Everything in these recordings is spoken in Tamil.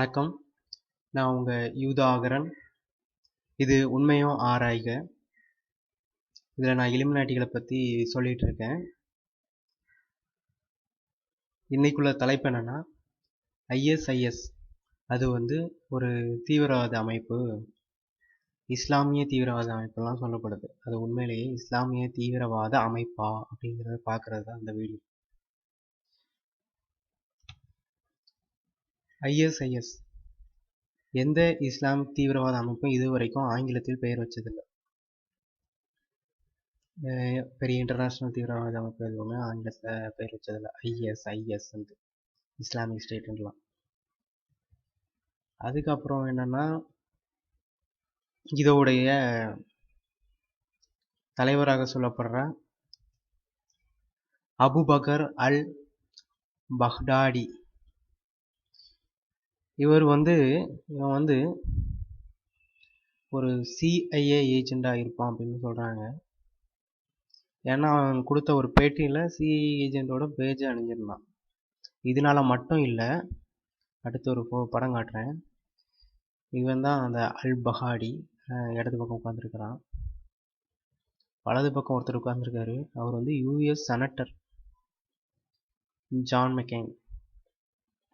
வணக்கம். நான் உங்கள் யூதாகரன். இது உண்மையோ ஆராய்க. இதில் நான் இலுமினாட்டிகளை பற்றி சொல்லிகிட்டு இருக்கேன். இன்னைக்குள்ள தலைப்பு என்னென்னா ஐஎஸ்ஐஎஸ் அது வந்து ஒரு தீவிரவாத அமைப்பு. இஸ்லாமிய தீவிரவாத அமைப்புலாம் சொல்லப்படுது. அது உண்மையிலேயே இஸ்லாமிய தீவிரவாத அமைப்பா அப்படிங்கிறத பார்க்குறது தான் அந்த வீடியோ. ஐஎஸ்ஐஎஸ் எந்த இஸ்லாமிக் தீவிரவாத அமைப்பும் இதுவரைக்கும் ஆங்கிலத்தில் பெயர் வச்சதில்லை. பெரிய இன்டர்நேஷ்னல் தீவிரவாத அமைப்பு எதுவுமே ஆங்கிலத்தில் பெயர் வச்சதில்லை. ஐஎஸ் ஐஎஸ் வந்து இஸ்லாமிக் ஸ்டேட்டுலாம் அதுக்கப்புறம் என்னன்னா இதோடைய தலைவராக சொல்லப்படுற அபுபக்கர் அல் பஹ்டாடி இவர் வந்து இவன் வந்து ஒரு சிஐஏ ஏஜெண்டாக இருப்பான் அப்படின்னு சொல்கிறாங்க ஏன்னா அவன் கொடுத்த ஒரு பேட்டியில் சிஐஏ ஏஜெண்டோட பேஜை அணிஞ்சிருந்தான். இதனால மட்டும் இல்லை அடுத்து ஒரு ஃபோ படம் காட்டுறேன். இவன் தான் அந்த அல் பஹாடி இடது பக்கம் உட்காந்துருக்கிறான் வலது பக்கம் ஒருத்தர் உட்காந்துருக்காரு அவர் வந்து யூஎஸ் செனட்டர் ஜான் மெக்கேன்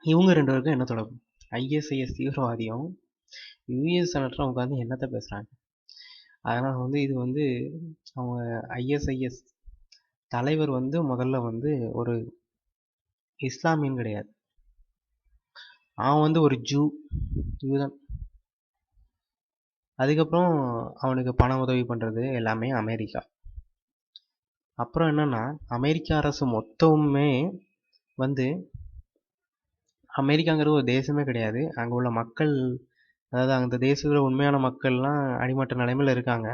இவங்க ரெண்டு பேருக்கும் என்ன தொடர்பு? ஐஎஸ்ஐஎஸ் தீவிரவாதியும் யூஎஸ் செனட்டரும் உட்காந்து என்னத்தை பேசுகிறாங்க அதனால் வந்து இது வந்து அவங்க ஐஎஸ்ஐஎஸ் தலைவர் வந்து முதல்ல வந்து ஒரு இஸ்லாமியன் கிடையாது. அவன் வந்து ஒரு ஜூ யூதன் அதுக்கப்புறம் அவனுக்கு பண உதவி பண்ணுறது எல்லாமே அமெரிக்கா. அப்புறம் என்னன்னா அமெரிக்க அரசு மொத்தமுமே வந்து அமெரிக்காங்கிறது ஒரு தேசமே கிடையாது. அங்கே உள்ள மக்கள் அதாவது அந்த தேசத்தில் உண்மையான மக்கள்லாம் அடிமட்ட நிலைமையில் இருக்காங்க.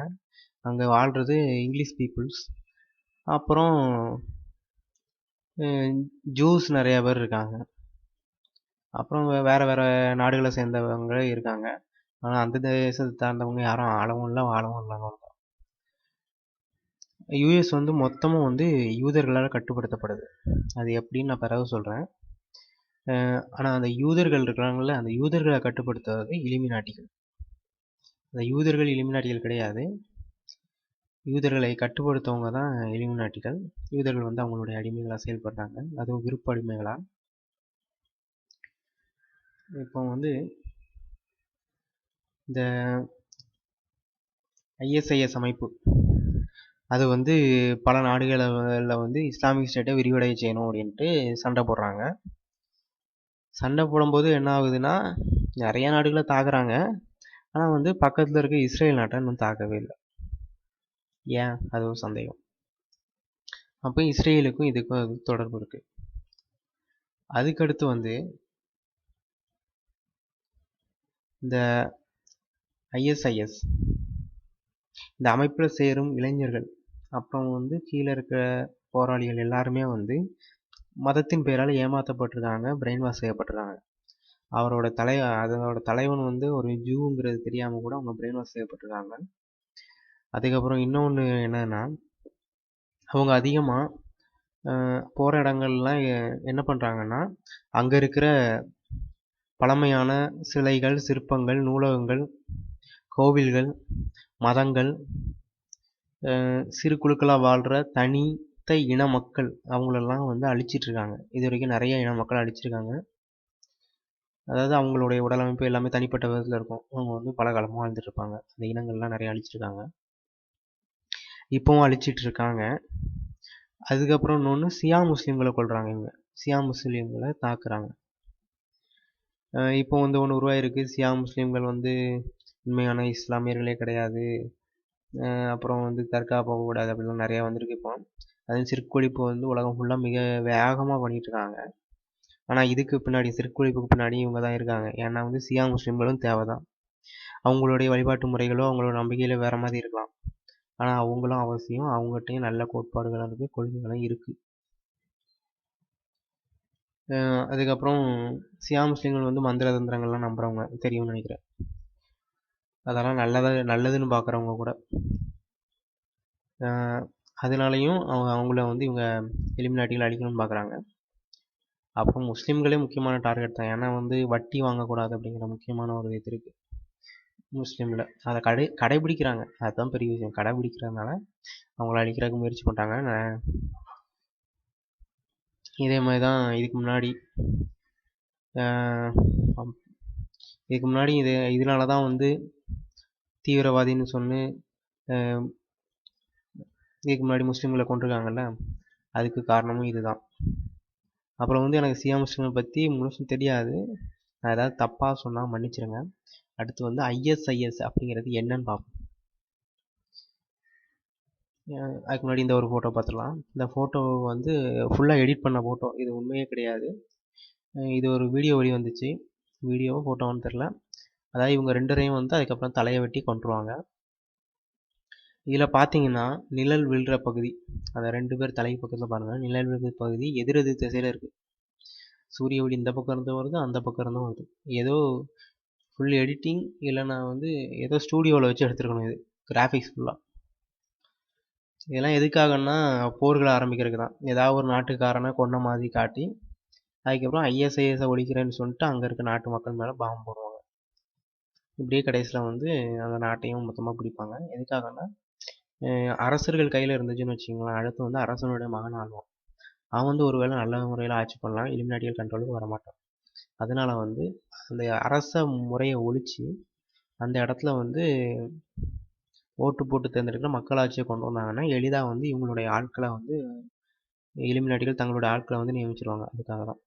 அங்கே வாழ்கிறது இங்கிலீஷ் பீப்புள்ஸ். அப்புறம் ஜூஸ் நிறைய பேர் இருக்காங்க. அப்புறம் வேறு வேறு நாடுகளை சேர்ந்தவங்க இருக்காங்க. ஆனால் அந்த தேசத்தை சார்ந்தவங்க யாரும் ஆளவும் இல்லை வாழவும் இல்லைங்க யூஎஸ் வந்து மொத்தமும் வந்து யூதர்களால் கட்டுப்படுத்தப்படுது. அது எப்படின்னு நான் பிறகு சொல்கிறேன் ஆனால் அந்த யூதர்கள் இருக்கிறாங்கல்ல அந்த யூதர்களை கட்டுப்படுத்துவது இலிமினாட்டிகள். அந்த யூதர்கள் இலிமினாட்டிகள் கிடையாது. யூதர்களை கட்டுப்படுத்தவங்க தான் இலிமினாட்டிகள். யூதர்கள் வந்து அவங்களுடைய அடிமைகளாக செயல்படுறாங்க. அதுவும் விருப்ப அடிமைகளாக இப்போ வந்து இந்த ஐஎஸ்ஐஎஸ் அமைப்பு. அது வந்து பல நாடுகளில் வந்து இஸ்லாமிக் ஸ்டேட்டை விரிவடைய செய்யணும் அப்படின்ட்டு சண்டை போடுறாங்க. சண்டை போடும்போது என்ன ஆகுதுன்னா நிறைய நாடுகளை தாக்குறாங்க. ஆனால் வந்து பக்கத்தில் இருக்க இஸ்ரேல் நாட்டை இன்னும் தாக்கவே இல்லை. ஏன்? அது ஒரு சந்தேகம். அப்போ இஸ்ரேலுக்கும் இதுக்கும் அது தொடர்பு இருக்கு. அதுக்கடுத்து வந்து இந்த ஐஎஸ்ஐஎஸ் இந்த அமைப்பில் சேரும் இளைஞர்கள் அப்புறம் வந்து கீழே இருக்கிற போராளிகள் எல்லாருமே வந்து மதத்தின் பெயரால் ஏமாற்றப்பட்டிருக்காங்க பிரெயின் வாஷ் செய்யப்பட்டிருக்காங்க. அவரோட தலை அதோட தலைவன் வந்து ஒரு ஜூங்கிறது தெரியாமல் கூட அவங்க பிரெயின் வாஷ் செய்யப்பட்டிருக்காங்க. அதுக்கப்புறம் இன்னொன்று என்னன்னா அவங்க அதிகமாக போகிற இடங்கள்லாம் என்ன பண்ணுறாங்கன்னா அங்கே இருக்கிற பழமையான சிலைகள் சிற்பங்கள் நூலகங்கள் கோவில்கள் மதங்கள் சிறு குழுக்களாக வாழ்கிற தனி மொத்த இன மக்கள் அவங்களெல்லாம் வந்து அழிச்சிட்டு இருக்காங்க இது வரைக்கும் நிறைய இன மக்கள் அழிச்சிருக்காங்க. அதாவது அவங்களுடைய உடலமைப்பு எல்லாமே தனிப்பட்ட விதத்தில் இருக்கும். அவங்க வந்து பல காலமாக வாழ்ந்துட்டு இருப்பாங்க அந்த இனங்கள்லாம் நிறைய அழிச்சிருக்காங்க. இப்போவும் அழிச்சிட்டு இருக்காங்க அதுக்கப்புறம் இன்னொன்று சியா முஸ்லீம்களை கொள்றாங்க இவங்க. சியா முஸ்லீம்களை தாக்குறாங்க. அஹ் இப்போ வந்து ஒன்று உருவாயிருக்கு. சியா முஸ்லீம்கள் வந்து உண்மையான இஸ்லாமியர்களே கிடையாது. அப்புறம் வந்து தற்கா போகக்கூடாது அப்படிலாம் நிறையா வந்திருக்கு இப்போ. அதுவும் சிற்கொழிப்பு வந்து உலகம் ஃபுல்லாக மிக வேகமாக பண்ணிகிட்ருக்காங்க இருக்காங்க ஆனால் இதுக்கு பின்னாடி சிற்கொழிப்புக்கு பின்னாடி இவங்க தான் இருக்காங்க. ஏன்னா வந்து சியா முஸ்லீம்களும் தேவை தான் அவங்களுடைய வழிபாட்டு முறைகளோ அவங்களோட நம்பிக்கையில் வேற மாதிரி இருக்கலாம். ஆனால் அவங்களும் அவசியம் அவங்ககிட்டயும் நல்ல கோட்பாடுகளும் இருக்குது கொள்கைகளும் இருக்குது அதுக்கப்புறம் சியா முஸ்லீம்கள் வந்து மந்திர தந்திரங்கள்லாம் நம்புறவங்க தெரியும்னு நினைக்கிறேன். அதெல்லாம் நல்லதாக நல்லதுன்னு பார்க்குறவங்க கூட. அதனாலையும் அவங்க அவங்கள வந்து இவங்க எலிமினாட்டிகள் அழிக்கணும்னு பார்க்குறாங்க அப்புறம் முஸ்லீம்களே முக்கியமான டார்கெட் தான். ஏன்னா வந்து வட்டி வாங்கக்கூடாது அப்படிங்கிற முக்கியமான ஒரு இது இருக்குது முஸ்லீமில். அதை கடை கடைபிடிக்கிறாங்க. அதுதான் பெரிய விஷயம். கடைபிடிக்கிறதுனால அவங்கள அழிக்கிறதுக்கு முயற்சி பண்ணுறாங்க இதே மாதிரி தான் இதுக்கு முன்னாடி இதுக்கு முன்னாடி இது இதனால தான் வந்து தீவிரவாதின்னு சொன்னு இதுக்கு முன்னாடி முஸ்லீம்களை கொண்டிருக்காங்கல்ல அதுக்கு காரணமும் இதுதான். அப்புறம் வந்து எனக்கு சியா முஸ்லீமை பற்றி முழுசும் தெரியாது. நான் ஏதாவது தப்பாக சொன்னால் மன்னிச்சிருங்க. அடுத்து வந்து ஐஎஸ்ஐஎஸ் அப்படிங்கிறது என்னன்னு பார்ப்போம். அதுக்கு முன்னாடி இந்த ஒரு ஃபோட்டோ பார்த்துடலாம். இந்த ஃபோட்டோ வந்து ஃபுல்லாக எடிட் பண்ண ஃபோட்டோ இது உண்மையே கிடையாது. இது ஒரு வீடியோ வழி வந்துச்சு. வீடியோவோ ஃபோட்டோன்னு தெரில அதாவது இவங்க ரெண்டரையும் வந்து அதுக்கப்புறம் தலையை வெட்டி கொண்டுருவாங்க இதில் பார்த்தீங்கன்னா நிழல் விழுற பகுதி. அந்த ரெண்டு பேர் தலை பக்கத்தில் பாருங்கள் நிழல் விழுற பகுதி எதிரெதிர் திசையில் இருக்குது சூரிய ஒளி இந்த பக்கம் இருந்தும் வருது அந்த பக்கம் இருந்தும் வருது. ஏதோ ஃபுல் எடிட்டிங் இல்லைனா வந்து ஏதோ ஸ்டூடியோவில் வச்சு எடுத்துருக்கணும் இது கிராஃபிக்ஸ் ஃபுல்லாக இதெல்லாம் எதுக்காகன்னா போர்களை ஆரம்பிக்கிறதுக்கு தான். ஏதாவது ஒரு நாட்டுக்காரனை கொண்ட மாதிரி காட்டி அதுக்கப்புறம் ஐஎஸ்ஐஎஸை ஒழிக்கிறேன்னு சொல்லிட்டு அங்கே இருக்க நாட்டு மக்கள் மேலே பாம்பு போடுவாங்க. இப்படியே கடைசியில் வந்து அந்த நாட்டையும் மொத்தமாக பிடிப்பாங்க. எதுக்காகன்னா அரசர்கள் கையில் இருந்துச்சுன்னு வச்சுங்களேன் அடுத்து வந்து அரசனுடைய மகன் ஆள்வான் அவன் வந்து ஒரு வேளை நல்ல முறையில் ஆட்சி பண்ணலாம் இலிமினாட்டியல் கண்ட்ரோலுக்கு வரமாட்டான். அதனால் வந்து அந்த அரச முறையை ஒழித்து அந்த இடத்துல வந்து ஓட்டு போட்டு தேர்ந்தெடுக்கிற மக்களாட்சியை கொண்டு வந்தாங்கன்னா எளிதாக வந்து இவங்களுடைய ஆட்களை வந்து இலிமினாட்டிகள் தங்களுடைய ஆட்களை வந்து நியமிச்சிருவாங்க. அதுக்காக தான்.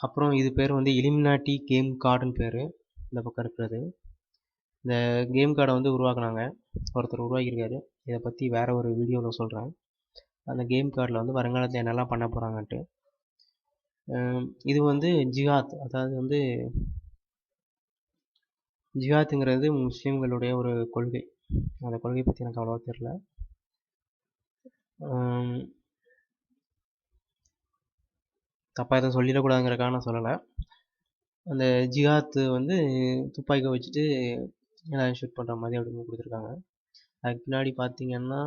அப்புறம் இது பேர் வந்து இலிமினாட்டி கேம் கார்டுன்னு பேர் இந்த பக்கம் இருக்கிறது. இந்த கேம் கார்டை வந்து உருவாக்குனாங்க. ஒருத்தர் உருவாக்கியிருக்காரு. இதை பற்றி வேற ஒரு வீடியோவில் சொல்கிறேன் அந்த கேம் கார்டில் வந்து வருங்காலத்தில் என்னெல்லாம் பண்ண போகிறாங்கன்ட்டு இது வந்து ஜிஹாத். அதாவது வந்து ஜிஹாத்துங்கிறது முஸ்லீம்களுடைய ஒரு கொள்கை. அந்த கொள்கை பற்றி எனக்கு அவ்வளோவா தெரில தப்பாக எதுவும் சொல்லிடக்கூடாதுங்கிறக்காக நான் சொல்லலை. அந்த ஜிஹாத்து வந்து துப்பாக்கி வச்சுட்டு எல்லாம் ஷூட் பண்ணுற மாதிரி அப்படின்னு கொடுத்துருக்காங்க. அதுக்கு பின்னாடி பார்த்தீங்கன்னா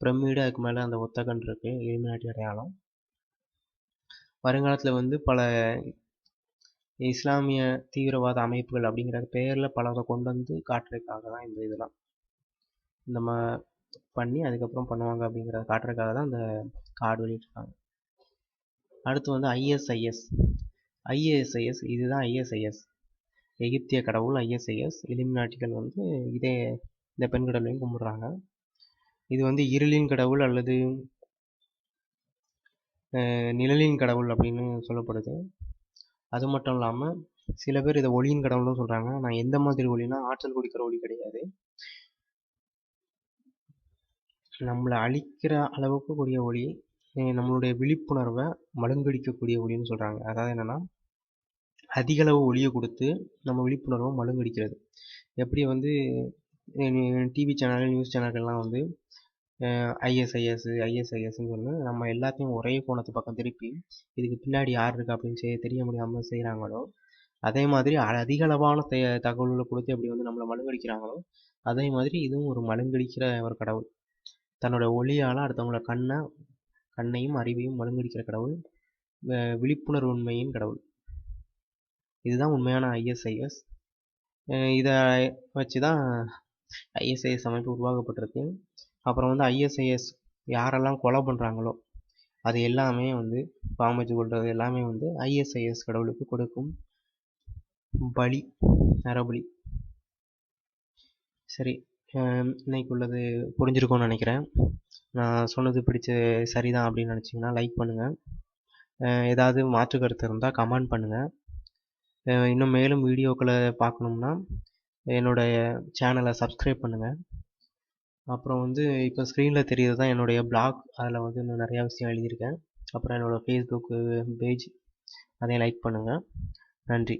பிரமிடு அதுக்கு மேலே அந்த ஒத்தகன் இருக்குது இலுமினாட்டி அடையாளம். வருங்காலத்தில் வந்து பல இஸ்லாமிய தீவிரவாத அமைப்புகள் அப்படிங்கிற பெயரில் பலரை கொண்டு வந்து காட்டுறதுக்காக தான் இந்த இதெல்லாம். இந்த மா பண்ணி அதுக்கப்புறம் பண்ணுவாங்க அப்படிங்கிறத காட்டுறதுக்காக தான் அந்த கார்டு வெளியிட்டிருக்காங்க. அடுத்து வந்து ஐஎஸ்ஐஎஸ் ஐஏஎஸ்ஐஎஸ் இதுதான் ஐஎஸ்ஐஎஸ் எகிப்திய கடவுள் ஐஎஸ்ஐஎஸ் இலிமினாட்டிகள் வந்து இதே இந்த பெண் கடவுளையும் கும்பிட்றாங்க. இது வந்து இருளின் கடவுள் அல்லது நிழலின் கடவுள் அப்படின்னு சொல்லப்படுது. அது மட்டும் இல்லாமல் சில பேர் இதை ஒளியின் கடவுள்னு சொல்கிறாங்க நான் எந்த மாதிரி ஒளினா ஆற்றல் குடிக்கிற ஒளி கிடையாது. நம்மளை அழிக்கிற அளவுக்கு கூடிய ஒளி நம்மளுடைய விழிப்புணர்வை மழுங்கடிக்கக்கூடிய ஒளின்னு சொல்கிறாங்க அதாவது என்னென்னா அதிகளவு ஒளியை கொடுத்து நம்ம விழிப்புணர்வை மழுங்கடிக்கிறது. எப்படி வந்து டிவி சேனல் நியூஸ் சேனல்கள்லாம் வந்து ஐஎஸ்ஐஎஸ் ஐஎஸ்ஐஎஸ்ன்னு சொல்லி நம்ம எல்லாத்தையும் ஒரே கோணத்து பக்கம் திருப்பி இதுக்கு பின்னாடி யார் இருக்கா அப்படின்னு செய்ய தெரிய முடியாமல் செய்கிறாங்களோ அதே மாதிரி அதிகளவான த தகவல்களை கொடுத்து எப்படி வந்து நம்மளை மழுங்கடிக்கிறாங்களோ அதே மாதிரி இதுவும் ஒரு மழுங்கடிக்கிற ஒரு கடவுள். தன்னோட ஒளியால் அடுத்தவங்கள கண்ணை கண்ணையும் அறிவையும் மழுங்கடிக்கிற கடவுள் விழிப்புணர்வு உண்மையின் கடவுள். இதுதான் உண்மையான ஐஎஸ்ஐஎஸ் இதை வச்சு தான் ஐஎஸ்ஐஎஸ் அமைப்பு உருவாக்கப்பட்டிருக்கு. அப்புறம் வந்து ஐஎஸ்ஐஎஸ் யாரெல்லாம் கொலை பண்ணுறாங்களோ அது எல்லாமே வந்து பாம்பு கொள்வது எல்லாமே வந்து ஐஎஸ்ஐஎஸ் கடவுளுக்கு கொடுக்கும் பலி நரபலி. சரி இன்னைக்கு உள்ளது புரிஞ்சிருக்கும்னு நினைக்கிறேன். நான் சொன்னது பிடிச்ச சரிதான் அப்படின்னு நினச்சிங்கன்னா லைக் பண்ணுங்கள் ஏதாவது மாற்று கருத்து இருந்தால் கமெண்ட் பண்ணுங்கள் இன்னும் மேலும் வீடியோக்களை பார்க்கணும்னா என்னுடைய சேனலை சப்ஸ்கிரைப் பண்ணுங்கள் அப்புறம் வந்து இப்போ ஸ்க்ரீனில் தெரியுது தான் என்னுடைய பிளாக் அதில் வந்து இன்னும் நிறையா விஷயம் எழுதியிருக்கேன். அப்புறம் என்னோடய ஃபேஸ்புக்கு பேஜ் அதையும் லைக் பண்ணுங்கள் நன்றி.